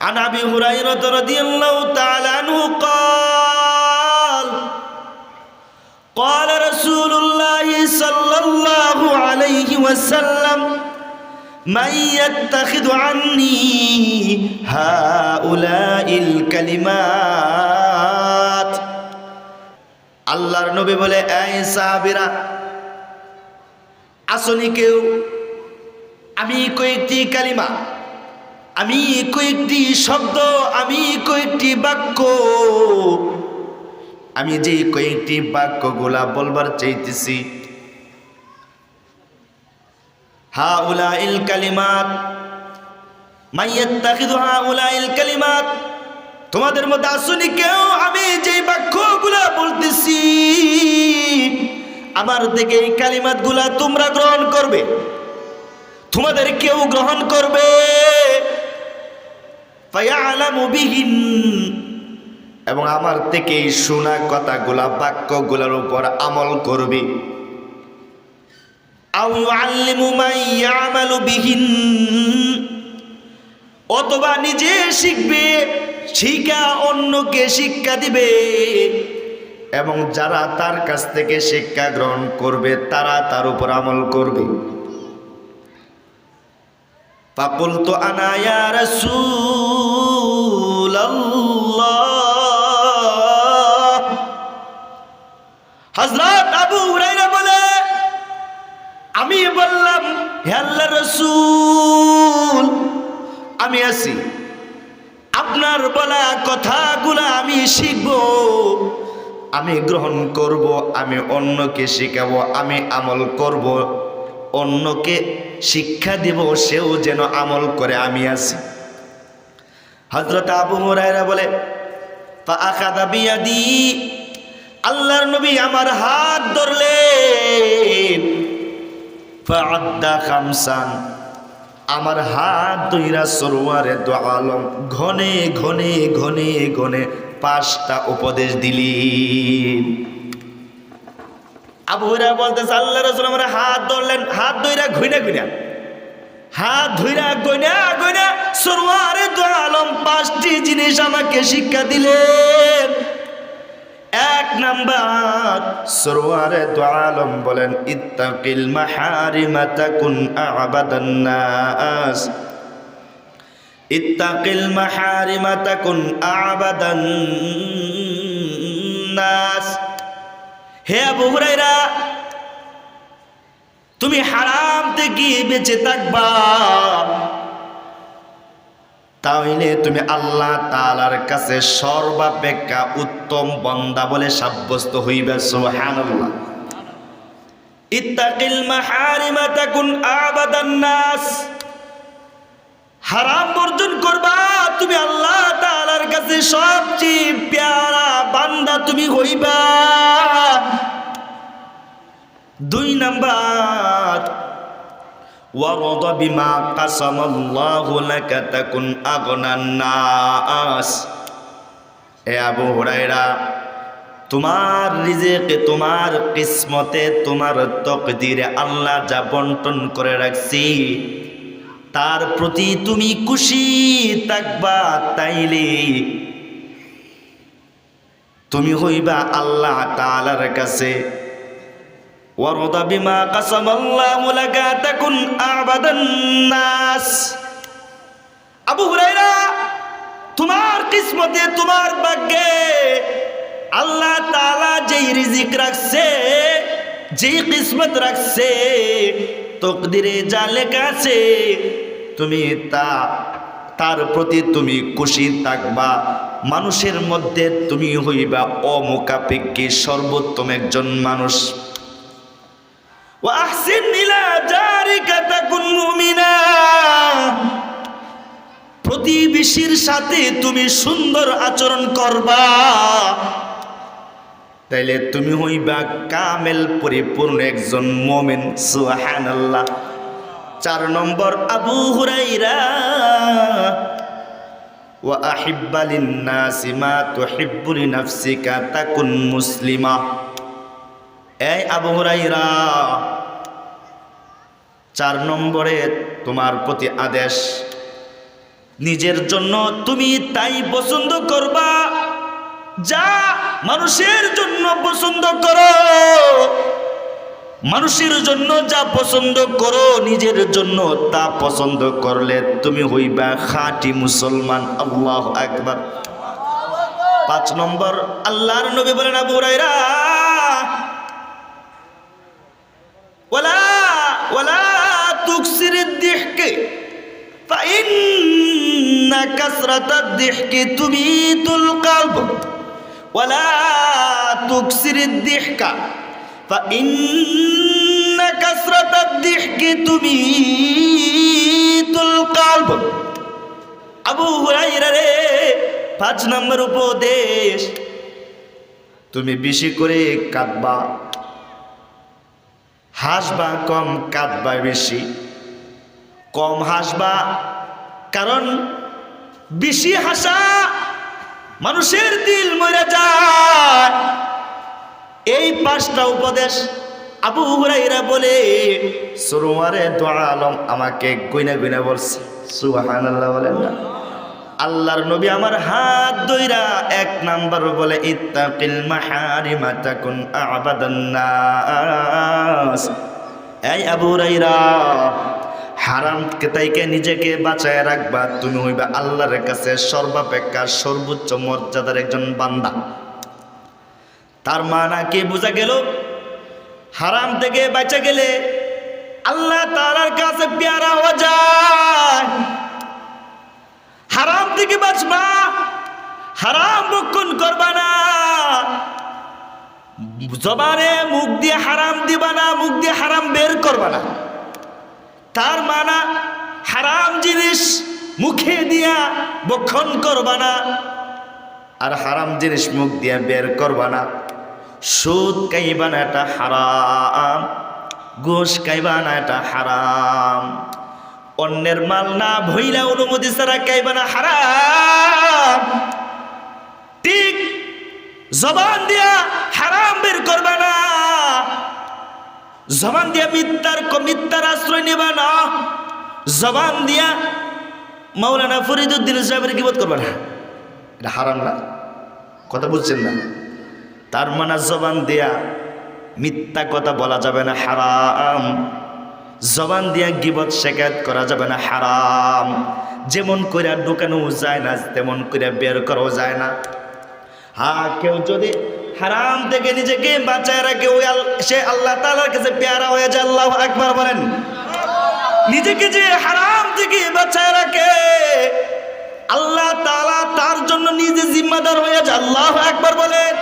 عن ابي هريره رضي الله تعالى عنه قال قال رسول الله صلى الله عليه وسلم من يتخذ عني هؤلاء الكلمات আল্লাহর নবী বলে এই সাহাবীরা আসনি কেউ আমি কয়েকটি কালিমা আমি কয়েকটি শব্দ, আমি কয়েকটি বাক্য। আমি যে কয়েকটি বাক্যগুলা বলবার চাইতেছি। হা উলা ইল কালিমাত। তোমাদের মধ্যে আসুনি কেউ আমি যে বাক্যগুলা বলতেছি, আমার থেকে এই কালিমাতগুলা তোমরা গ্রহণ করবে। তোমাদের কেউ গ্রহণ করবে। এবং আমার থেকে এই শোনা কথাগুলা, বাক্যগুলোর উপর আমল করবে। অথবা নিজে শিখবে, শিখা অন্যকে শিক্ষা দিবে। এবং যারা তার কাছ থেকে শিক্ষা গ্রহণ করবে, তারা তার উপর আমল করবে। পাকুল তো আনায়া রসুল হজরত আবু হুরাইরা বলে, আমি বললাম, হে আল্লাহ রসুল, আমি আছি। আপনার বলা কথাগুলা আমি শিখব, আমি গ্রহণ করব, আমি অন্যকে শিখাবো, আমি আমল করব। অন্যকে শিক্ষা দিব, সেও যেন আমল করে, আমি আছি। হজরত আবু হুরায়রা বলে আল্লাহর নবী আমার হাত ধরলেন। আমার হাত দুইরা সরোয়ারে দো আলম, ঘনে ঘনে ঘনে ঘনে পাঁচটা উপদেশ দিলি আবু হুরা বলতেছে, আল্লাহ রসুল আমার হাত ধরলেন, হাত ধইরা ঘুইনা ঘুইনা হাত ধইরা গইনা গইনা সরোয়ারে দো আলম পাঁচটি জিনিস আমাকে শিক্ষা দিলেন। এক নাম্বার সরোয়ারে দো আলম বলেন, ইত্তাকিল মাহারিমা তাকুন আবাদান নাস। ইত্তাকিল মাহারিমা তাকুন আবাদান নাস। হে আবু হুরাইরা তুমি হারাম থেকে বেঁচে থাকবা। তাহলে তুমি আল্লাহ তালার কাছে সর্বাপেক্ষা উত্তম বন্দা বলে সাব্যস্ত হইবে আবাদান হারাম বর্জন করবা, তুমি আল্লাহ তালার কাছে সবচেয়ে প্যারা বান্দা তুমি হইবা। দুই নাম্বার। ওয়ারদ বিমা কাসামাল্লাহু লাকা তাকুন আগনান নাস। এ আবু হুরায়রা, তোমার রিজেকে, তোমার কিসমতে, তোমার তকদিরে আল্লাহ যা বন্টন করে রাখছি, তার প্রতি তুমি খুশি থাকবা তাইলে। তুমি হইবা আল্লাহ তাআলার কাছে ওয়ারদা বিমা কাসামাল্লাহু লাকা তাকুন আবাদান নাস। আবু হুরায়রা, তোমার কিসমতে, তোমার ভাগ্যে আল্লাহ তাআলা যেই রিজিক রাখছে, যেই কিসমত রাখছে, তকদিরে যা লেখা আছে, তুমি তা, তার প্রতি তুমি খুশি থাকবা। মানুষের মধ্যে তুমি হইবা অমুখাপেক্ষী সর্বোত্তম একজন মানুষ। তাকুন প্রতিবেশীর সাথে তুমি সুন্দর আচরণ করবা। তাইলে তুমি হইবা কামেল পরিপূর্ণ একজন মোমেন সুহান আল্লাহ চার নম্বর, আবু হুরাইরা, ওয়া আহিব্বালিন তো তুহিব্বু নফসিকা, তাকুন মুসলিমা। এই আবু হুরাইরা চার নম্বরে তোমার প্রতি আদেশ, নিজের জন্য তুমি তাই পছন্দ করবা, যা মানুষের জন্য পছন্দ করো। মানুষের জন্য যা পছন্দ করো, নিজের জন্য তা পছন্দ করলে তুমি হইবা খাঁটি মুসলমান। আল্লাহ একবার পাঁচ নম্বর, আল্লাহর নবী বলেন, আবু হুরায়রা الضحك تميت القلب ولا تكسر الضحك فإن كثرة الضحك تميت القلب আবু হুরাইরা রে পাঁচ নম্বর উপদেশ তুমি বেশি করে কাঁদবা হাসবা কম কাঁদবা বেশি কম হাসবা কারণ বেশি হাসা, মানুষের দিল মরে যায়। এই পাঁচটা উপদেশ আবু হুরাইরা বলে, সুরমারে দোয়া আলম আমাকে গইনা গইনা বলছে। সুহান আল্লাহ বলেন না। আল্লাহর নবী আমার হাত দইরা এক নাম্বার বলে, ইত্তাকিল মাহারিমা তাকুন আবাদান নাস। এই আবু হুরাইরা হারাম কেতাইকে নিজেকে বাঁচায় রাখবা, তুমি হইবা আল্লাহর কাছে সর্বাপেক্ষা সর্বোচ্চ মর্যাদার একজন বান্দা। তার মানা কি বোঝা গেল? হারাম থেকে বাঁচা গেলে আল্লাহ তালার কাছে পেয়ারা হওয়া যায়। হারাম থেকে বাঁচবা, হারাম বক্ষণ করবা না। জবানে মুখ দিয়ে হারাম দিবা না, মুখ দিয়ে হারাম বের করবা না। তার মানা হারাম জিনিস মুখে দিয়া বক্ষণ করবা না। আর হারাম জিনিস মুখ দিয়া বের করবা না। সুদ খাইবা না, এটা হারাম। গোশ খাইবা না, এটা হারাম। অন্যের মাল না ভইলা অনুমতি ছাড়া খাইবা না, হারাম। ঠিক জবান দিয়া হারাম বের করবা না। জবান দিয়া মিথ্যার মিথ্যার আশ্রয় নেবা না। জবান দিয়া মাওলানা ফরিদুদ্দিন সাহেবের কিবোধ করবা না। এটা হারাম না। কথা বুঝছেন না? তার মানে জবান দিয়া মিথ্যা কথা বলা যাবে না, হারাম। জবান দিয়া গিবত শেখায়ত করা যাবে না, হারাম। যেমন করে ঢুকানো যায় না, তেমন করে বের করাও যায় না। হ্যাঁ কেউ যদি হারাম থেকে নিজেকে বাঁচায় রাখে, ওই সে আল্লাহ তালার কাছে পেয়ারা হয়ে যায়, আল্লাহ একবার বলেন। নিজেকে যে হারাম থেকে বাঁচায় রাখে, আল্লাহ তালা তার জন্য নিজে জিম্মাদার হয়ে যায়, আল্লাহ একবার বলেন।